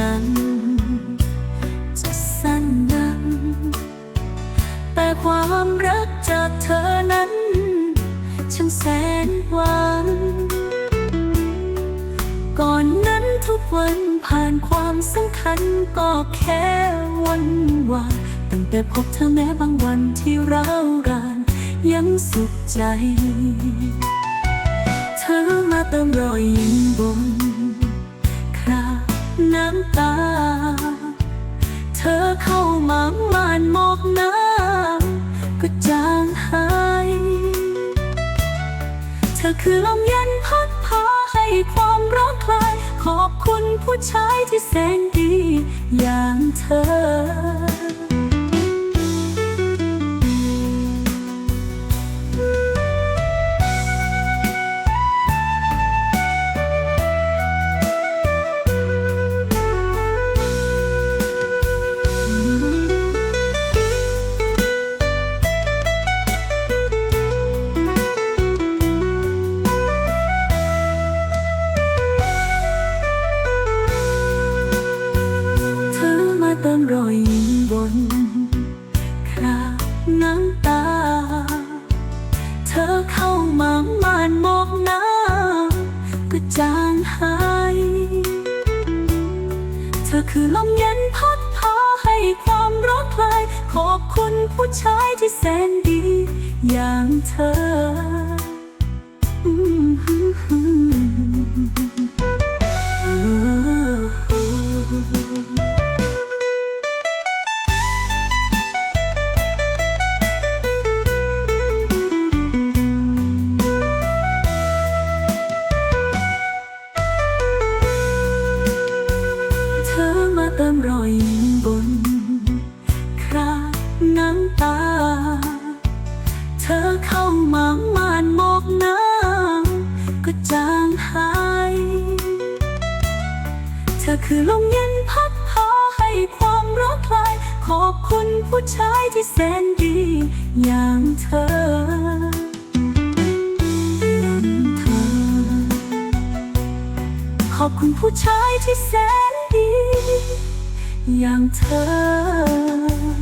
นั้น จะสั้นนั้น แต่ความรักจากเธอนั้นช่างแสนหวานก่อนนั้นทุกวันผ่านความสำคัญก็แค่วันวานตั้งแต่พบเธอแม้บางวันที่เรารานยังสุขใจ เธอมาเติมรอยยิ้มบน น้ำตา เธอเข้ามาม่านหมอกน้ำก็จางหาย เธอคือลมเย็นพัดพาให้ความร้อนคลาย ขอบคุณผู้ชายที่แสนดีอย่างเธอ คือลมเย็นพัดพาให้ความร้อนคลายขอบคุณผู้ชายที่แสนดีอย่างเธอ มาเติมรอยยิ้มบน คราน้ำตา เธอเข้ามาม่านหมอกน้ำก็จางหาย เธอคือลมเย็นพัดพาให้ความรักคลาย ขอบคุณผู้ชายที่แสนดี อย่างเธออย่างเธอขอบคุณผู้ชายที่แสนดี อย่างเธอ